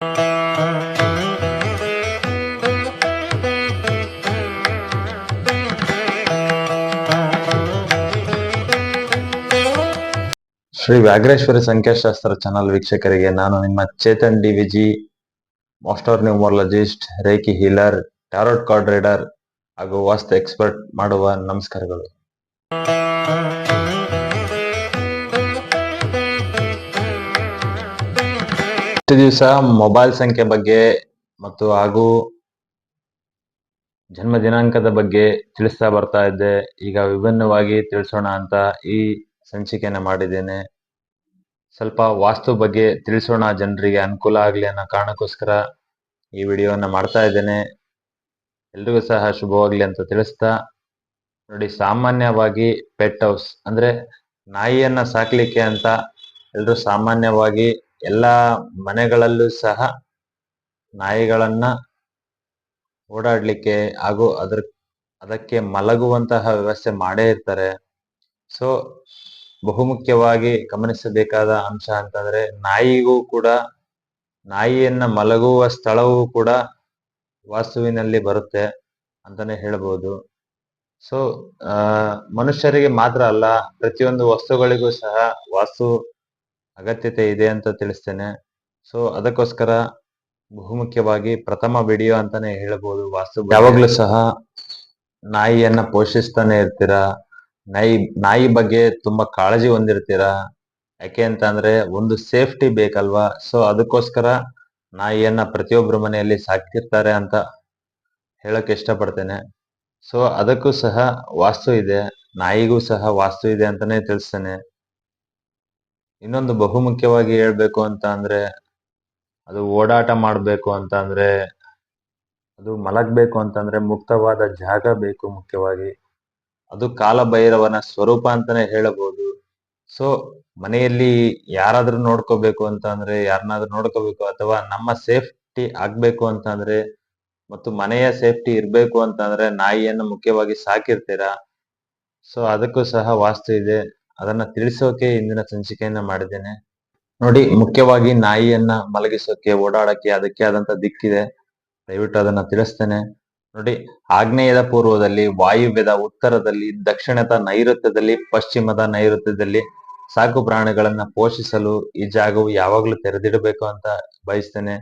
ಶ್ರೀ ವ್ಯಾಘ್ರೇಶ್ವರಿ ಸಂಖ್ಯಾಶಾಸ್ತ್ರ ಚಾನಲ್ ವೀಕ್ಷಕರಿಗೆ ನಾನು ನಿಮ್ಮ Chetan D VG master numerologist reiki healer tarot card reader ಹಾಗೂ ವಾಸ್ತು ಎಕ್ಸ್ಪರ್ಟ್ ಮಾಡುವ ನಮಸ್ಕಾರಗಳು. ಇಷ್ಟು ದಿವಸ ಮೊಬೈಲ್ ಸಂಖ್ಯೆ ಬಗ್ಗೆ ಮತ್ತು ಹಾಗೂ ಜನ್ಮ ದಿನಾಂಕದ ಬಗ್ಗೆ ತಿಳಿಸ್ತಾ ಬರ್ತಾ ಇದ್ದೆ. ಈಗ ವಿಭಿನ್ನವಾಗಿ ತಿಳಿಸೋಣ ಅಂತ ಈ ಸಂಚಿಕೆನ ಮಾಡಿದ್ದೇನೆ. ಸ್ವಲ್ಪ ವಾಸ್ತು ಬಗ್ಗೆ ತಿಳಿಸೋಣ ಜನರಿಗೆ ಅನುಕೂಲ ಆಗಲಿ ಅನ್ನೋ ಕಾರಣಕ್ಕೋಸ್ಕರ ಈ ವಿಡಿಯೋವನ್ನು ಮಾಡ್ತಾ ಇದ್ದೇನೆ. ಎಲ್ರಿಗೂ ಸಹ ಶುಭವಾಗಲಿ ಅಂತ ತಿಳಿಸ್ತಾ. ನೋಡಿ, ಸಾಮಾನ್ಯವಾಗಿ ಪೆಟ್ ಹೌಸ್ ಅಂದ್ರೆ ನಾಯಿಯನ್ನ ಸಾಕ್ಲಿಕ್ಕೆ ಅಂತ ಎಲ್ಲರೂ ಸಾಮಾನ್ಯವಾಗಿ ಎಲ್ಲಾ ಮನೆಗಳಲ್ಲೂ ಸಹ ನಾಯಿಗಳನ್ನ ಓಡಾಡ್ಲಿಕ್ಕೆ ಹಾಗೂ ಅದ್ರ, ಅದಕ್ಕೆ ಮಲಗುವಂತಹ ವ್ಯವಸ್ಥೆ ಮಾಡೇ ಇರ್ತಾರೆ. ಸೊ ಬಹುಮುಖ್ಯವಾಗಿ ಗಮನಿಸಬೇಕಾದ ಅಂಶ ಅಂತಂದ್ರೆ ನಾಯಿಗೂ ಕೂಡ, ನಾಯಿಯನ್ನ ಮಲಗುವ ಸ್ಥಳವೂ ಕೂಡ ವಾಸ್ತುವಿನಲ್ಲಿ ಬರುತ್ತೆ ಅಂತಾನೆ ಹೇಳ್ಬೋದು. ಸೊ ಆ, ಮನುಷ್ಯರಿಗೆ ಮಾತ್ರ ಅಲ್ಲ, ಪ್ರತಿಯೊಂದು ವಸ್ತುಗಳಿಗೂ ಸಹ ವಾಸ್ತು ಅಗತ್ಯತೆ ಇದೆ ಅಂತ ತಿಳಿಸ್ತೇನೆ. ಸೊ ಅದಕ್ಕೋಸ್ಕರ ಬಹುಮುಖ್ಯವಾಗಿ ಪ್ರಥಮ ವಿಡಿಯೋ ಅಂತಾನೆ ಹೇಳ್ಬೋದು. ವಾಸ್ತು. ಯಾವಾಗ್ಲೂ ಸಹ ನಾಯಿಯನ್ನ ಪೋಷಿಸ್ತಾನೆ ಇರ್ತೀರಾ? ನಾಯಿ ನಾಯಿ ಬಗ್ಗೆ ತುಂಬಾ ಕಾಳಜಿ ಹೊಂದಿರ್ತೀರಾ? ಯಾಕೆ ಅಂತ ಅಂದ್ರೆ ಒಂದು ಸೇಫ್ಟಿ ಬೇಕಲ್ವಾ? ಸೊ ಅದಕ್ಕೋಸ್ಕರ ನಾಯಿಯನ್ನ ಪ್ರತಿಯೊಬ್ಬರ ಮನೆಯಲ್ಲಿ ಸಾಕಿರ್ತಾರೆ ಅಂತ ಹೇಳಕ್ ಇಷ್ಟಪಡ್ತೇನೆ. ಸೊ ಅದಕ್ಕೂ ಸಹ ವಾಸ್ತು ಇದೆ. ನಾಯಿಗೂ ಸಹ ವಾಸ್ತು ಇದೆ ಅಂತಾನೆ ತಿಳಿಸ್ತೇನೆ. ಇನ್ನೊಂದು ಬಹುಮುಖ್ಯವಾಗಿ ಹೇಳ್ಬೇಕು ಅಂತ ಅಂದ್ರೆ, ಅದು ಓಡಾಟ ಮಾಡಬೇಕು ಅಂತ ಅಂದ್ರೆ, ಅದು ಮಲಗಬೇಕು ಅಂತಂದ್ರೆ ಮುಕ್ತವಾದ ಜಾಗ ಬೇಕು ಮುಖ್ಯವಾಗಿ. ಅದು ಕಾಲಭೈರವನ ಸ್ವರೂಪ ಅಂತಾನೆ ಹೇಳಬಹುದು. ಸೊ ಮನೆಯಲ್ಲಿ ಯಾರಾದ್ರೂ ನೋಡ್ಕೋಬೇಕು ಅಂತ ಅಂದ್ರೆ, ಯಾರನ್ನಾದ್ರೂ ನೋಡ್ಕೋಬೇಕು ಅಥವಾ ನಮ್ಮ ಸೇಫ್ಟಿ ಆಗ್ಬೇಕು ಅಂತ ಅಂದ್ರೆ, ಮತ್ತು ಮನೆಯ ಸೇಫ್ಟಿ ಇರ್ಬೇಕು ಅಂತ ಅಂದ್ರೆ ನಾಯಿಯನ್ನು ಮುಖ್ಯವಾಗಿ ಸಾಕಿರ್ತೀರಾ? ಸೊ ಅದಕ್ಕೂ ಸಹ ವಾಸ್ತು ಇದೆ. ಅದನ್ನ ತಿಳಿಸೋಕೆ ಇಂದಿನ ಸಂಚಿಕೆಯನ್ನ ಮಾಡಿದ್ದೇನೆ. ನೋಡಿ, ಮುಖ್ಯವಾಗಿ ನಾಯಿಯನ್ನ ಮಲಗಿಸೋಕೆ ಓಡಾಡಕ್ಕೆ ಅದಕ್ಕೆ ಆದಂತ ದಿಕ್ಕಿದೆ. ದಯವಿಟ್ಟು ಅದನ್ನ ತಿಳಿಸ್ತೇನೆ. ನೋಡಿ, ಆಗ್ನೇಯದ ಪೂರ್ವದಲ್ಲಿ, ವಾಯುವ್ಯದ ಉತ್ತರದಲ್ಲಿ, ದಕ್ಷಿಣದ ನೈಋತ್ಯದಲ್ಲಿ, ಪಶ್ಚಿಮದ ನೈಋತ್ಯದಲ್ಲಿ ಸಾಕು ಪ್ರಾಣಿಗಳನ್ನ ಪೋಷಿಸಲು ಈ ಜಾಗವು ಯಾವಾಗ್ಲೂ ತೆರೆದಿಡಬೇಕು ಅಂತ ಬಯಸ್ತೇನೆ.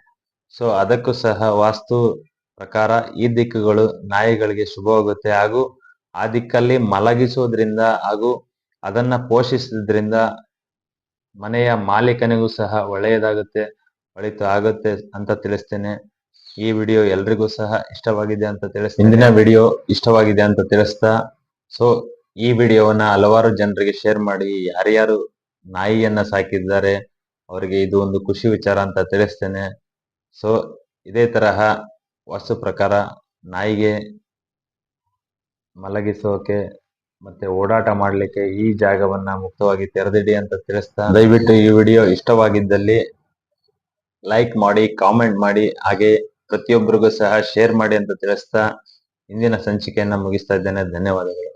ಸೊ, ಅದಕ್ಕೂ ಸಹ ವಾಸ್ತು ಪ್ರಕಾರ ಈ ದಿಕ್ಕುಗಳು ನಾಯಿಗಳಿಗೆ ಶುಭವಾಗುತ್ತೆ. ಹಾಗೂ ಆ ದಿಕ್ಕಲ್ಲಿ ಮಲಗಿಸೋದ್ರಿಂದ ಹಾಗೂ ಅದನ್ನ ಪೋಷಿಸಿದ್ರಿಂದ ಮನೆಯ ಮಾಲೀಕನಿಗೂ ಸಹ ಒಳ್ಳೆಯದಾಗುತ್ತೆ, ಒಳಿತು ಆಗುತ್ತೆ ಅಂತ ತಿಳಿಸ್ತೇನೆ. ಈ ವಿಡಿಯೋ ಎಲ್ರಿಗೂ ಸಹ ಇಷ್ಟವಾಗಿದೆ ಅಂತ ತಿಳಿಸ್ ಇಂದಿನ ವಿಡಿಯೋ ಇಷ್ಟವಾಗಿದೆ ಅಂತ ತಿಳಿಸ್ತಾ, ಸೊ ಈ ವಿಡಿಯೋವನ್ನ ಹಲವಾರು ಜನರಿಗೆ ಶೇರ್ ಮಾಡಿ, ಯಾರ್ಯಾರು ನಾಯಿಯನ್ನ ಸಾಕಿದ್ದಾರೆ, ಅವರಿಗೆ ಇದು ಒಂದು ಖುಷಿ ವಿಚಾರ ಅಂತ ತಿಳಿಸ್ತೇನೆ. ಸೊ ಇದೇ ತರಹ ವಸ್ತು ಪ್ರಕಾರ ನಾಯಿಗೆ ಮಲಗಿಸೋಕೆ ಮತ್ತೆ ಓಡಾಟ ಮಾಡಲಿಕ್ಕೆ ಈ ಜಾಗವನ್ನ ಮುಕ್ತವಾಗಿ ತೆರೆದಿಡಿ ಅಂತ ತಿಳಿಸ್ತಾ ದಯವಿಟ್ಟು ಈ ವಿಡಿಯೋ ಇಷ್ಟವಾಗಿದ್ದಲ್ಲಿ ಲೈಕ್ ಮಾಡಿ, ಕಾಮೆಂಟ್ ಮಾಡಿ, ಹಾಗೆ ಪ್ರತಿಯೊಬ್ಬರಿಗೂ ಸಹ ಶೇರ್ ಮಾಡಿ ಅಂತ ತಿಳಿಸ್ತಾ ಇಂದಿನ ಸಂಚಿಕೆಯನ್ನ ಮುಗಿಸ್ತಾ ಇದ್ದೇನೆ. ಧನ್ಯವಾದಗಳು.